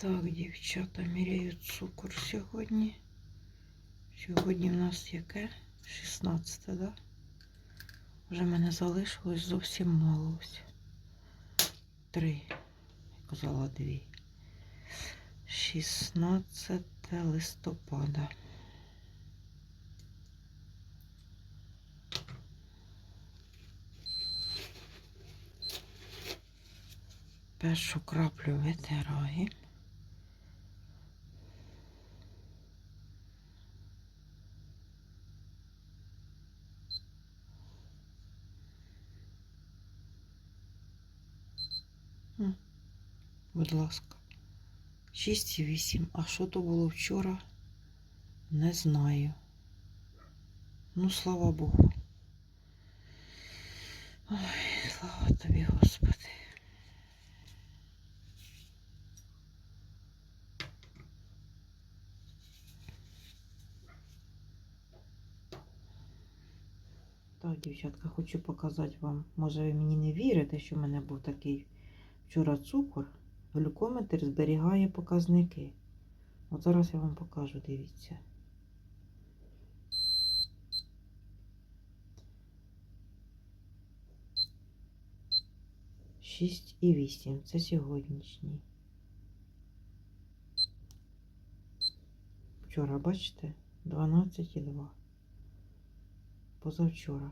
Так, дівчата, міряю цукор сьогодні. Сьогодні в нас яке? 16, так? Да? Вже мене залишилось зовсім мало. Ось. Три. Я казала дві. 16 листопада. Першу краплю витираємо. Будь ласка. 6,8. А що то було вчора? Не знаю. Ну, слава Богу. Ой, слава тобі, Господи. Так, дівчатка, хочу показати вам. Може, ви мені не вірите, що в мене був такий вчора цукор. Глюкометр зберігає показники. От зараз я вам покажу, дивіться. Шість і вісім. Це сьогоднішній. Вчора, бачите, 12,2. Позавчора.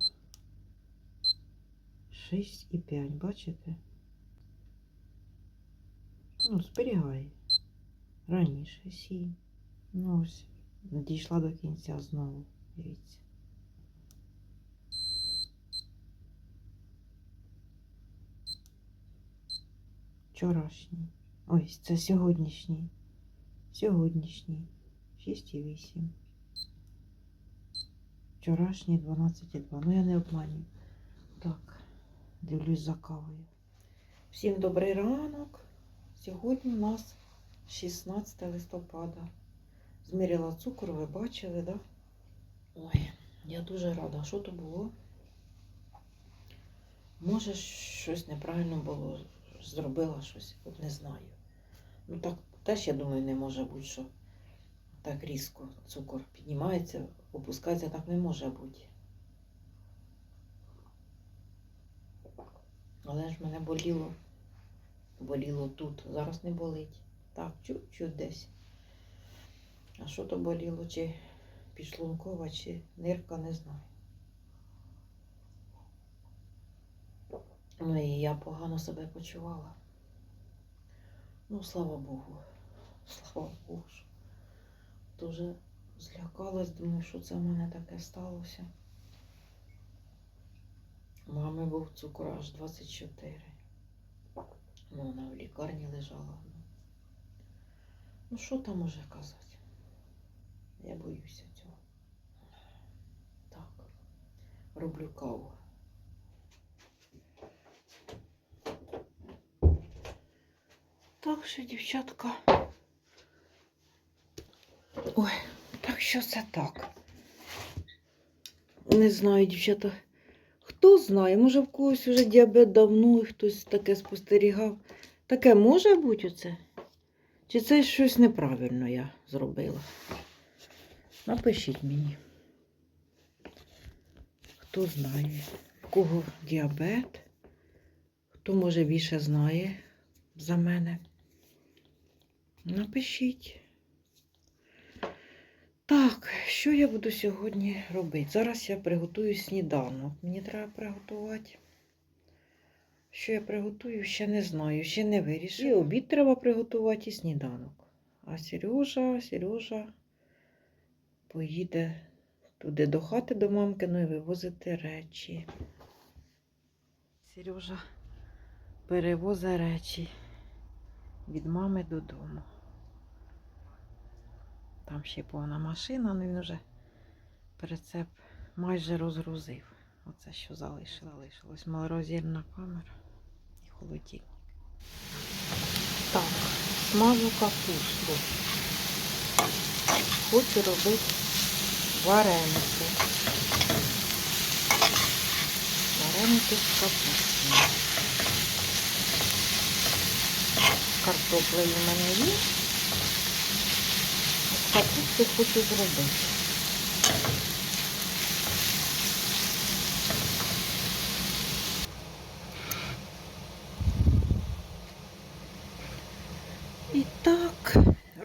6,5, бачите? Ну, зберігає. Раніше 7. Ну, ось, дійшла до кінця знову. Дивіться. Вчорашній. Ось, це сьогоднішній. Сьогоднішній. 6,8. Вчорашній 12,2. Ну я не обманюю. Так, дивлюсь за кавою. Всім добрий ранок. Сьогодні у нас 16 листопада. Зміряла цукор, ви бачили, да? Ой, я дуже рада. Що то було? Може, щось неправильно було, зробила щось, от не знаю. Ну так теж, я думаю, не може бути, що так різко цукор піднімається, опускається, так не може бути. Але ж мене боліло, боліло тут, зараз не болить. Так, чуть-чуть десь. А що то боліло, чи підшлункова, чи нирка, не знаю. Ну і я погано себе почувала. Ну, слава Богу. Слава Богу. Дуже злякалась, думаю, що це в мене таке сталося. Мами був цукор аж 24. Ну, вона в лікарні лежала. Ну, що там може казати? Я боюся цього. Так, роблю каву. Так що, дівчатка. Ой, так що це так? Не знаю, дівчата. Хто знає, може в когось вже діабет давно і хтось таке спостерігав. Таке може бути оце? Чи це щось неправильно я зробила? Напишіть мені. Хто знає, в кого діабет, хто може більше знає за мене. Напишіть. Так, що я буду сьогодні робити? Зараз я приготую сніданок. Мені треба приготувати. Що я приготую, ще не знаю, ще не вирішила. І обід треба приготувати і сніданок. А Сережа, Сережа поїде туди до хати до мамки, ну і вивозити речі. Сережа перевозить речі від мами додому. Там ще повна машина, ну він вже прицеп майже розгрузив. Оце що залишилось. Залишилось малорозірна камера і холодильник. Так, смажу капусту. Хочу робити вареники. Вареники з капустою. картоплею в мене є. З капусти хочу зробити. І так,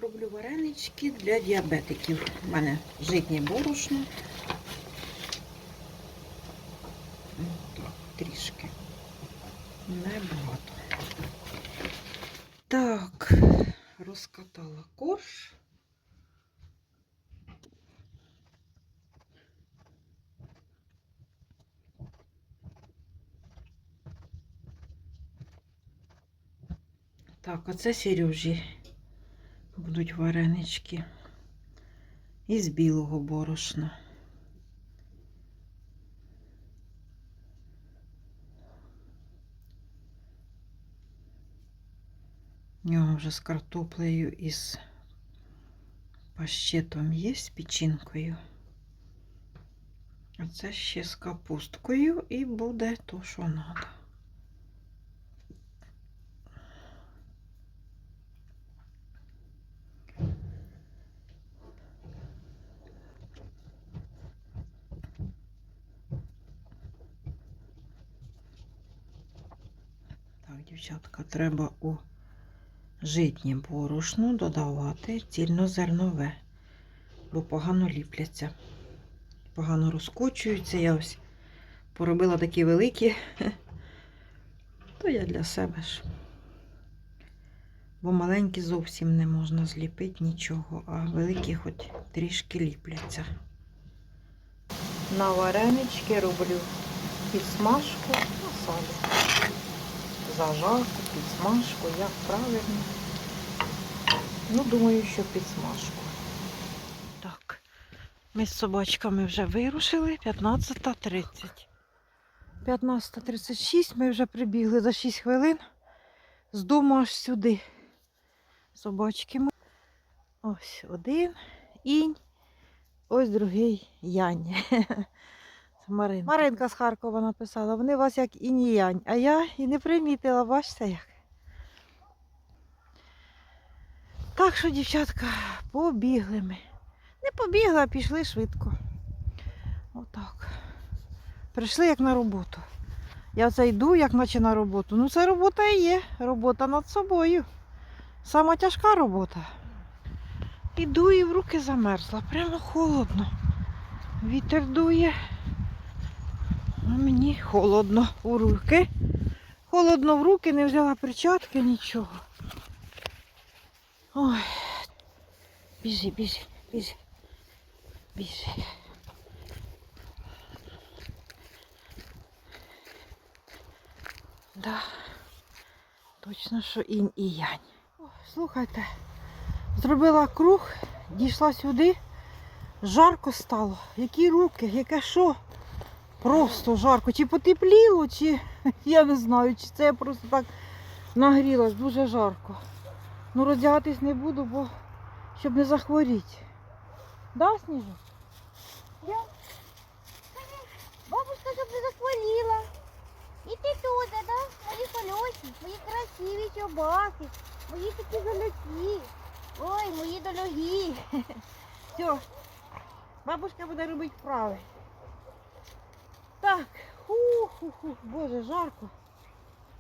роблю варенички для діабетиків. У мене житнє борошно. Трішки. Небагато. Так, розкатала корж. Так, оце Сережі будуть варенички із білого борошна. У нього вже з картоплею і з пащетом є, з печінкою. А це ще з капусткою і буде то, що треба. Так, дівчатка, треба у житнє борошно додавати цільнозернове, бо погано ліпляться, погано розкочуються. Я ось поробила такі великі, то я для себе ж. Бо маленькі зовсім не можна зліпити нічого, а великі хоч трішки ліпляться. На варенички роблю підсмажку на салі зажарку, підсмажку, як правильно. Ну, думаю, що підсмажку. Так, ми з собачками вже вирушили 15.30. 15.36 ми вже прибігли за 6 хвилин з дому аж сюди. Собачки ми. Ось один інь, ось другий янь. Маринка. Маринка з Харкова написала, вони у вас як ініянь, а я і не примітила, бачите як. Так що, дівчатка, побігли ми. Не побігли, а пішли швидко. Отак. Прийшли як на роботу. Я оце йду, як наче на роботу. Ну це робота і є, робота над собою. Сама тяжка робота. Іду і в руки замерзла, прямо холодно. Вітер дує. А мені холодно у руки. Холодно в руки, не взяла перчатки, нічого. Ой. Біжи, біжи, біжи. Біжи. Да. Точно, що інь і янь. Слухайте, зробила круг, дійшла сюди, жарко стало. Які руки, яке що? Просто жарко. Чи потепліло, чи я не знаю, чи це я просто так нагрілась, дуже жарко. Ну роздягатись не буду, бо щоб не захворіти. Да, Сніжу? Я? Бабушка, щоб не захворіла. І ти теж, да? Мої колесі, мої красиві чобаки, мої такі золоті. Ой, мої дорогі. Все, бабушка буде робити вправи. Так, ху-ху-ху, боже, жарко.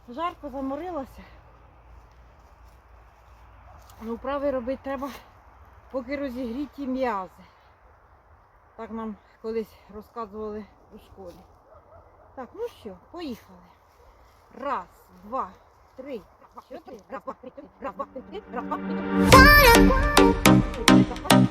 Жарко заморилася. Ну, вправи робити треба, поки розігріті м'язи. Так нам колись розказували у школі. Так, ну що, поїхали. Раз, два, три, чотири. Два, три. Раз, два, три. Раз, два,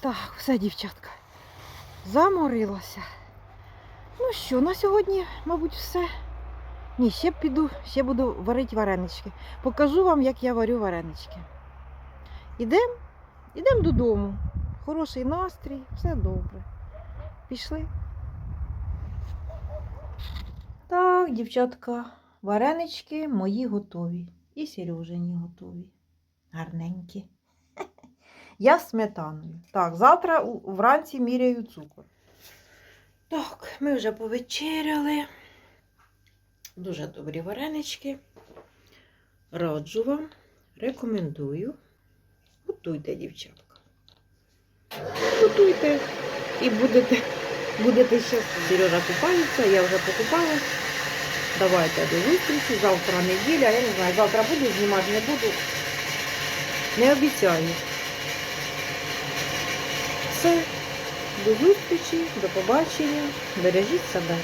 Так, все, дівчатка. Заморилася. Ну що, на сьогодні, мабуть, все. Ні, ще піду, ще буду варити варенички. Покажу вам, як я варю варенички. Ідемо, ідемо додому. Хороший настрій, все добре. Пішли. Так, дівчатка, варенички мої готові. І Сережині готові. Гарненькі. Я сметаною. Так, завтра вранці міряю цукор. Так, ми вже повечеряли. Дуже добрі варенички. Раджу вам, рекомендую. Готуйте, дівчатка. Готуйте і будете, будете щасливі. Сережа купається, я вже покупала. Давайте до зустрічі. Завтра неділя. Я не знаю, завтра буду знімати, не буду. Не обіцяю. Все. До зустрічі, до побачення. Бережіть себе.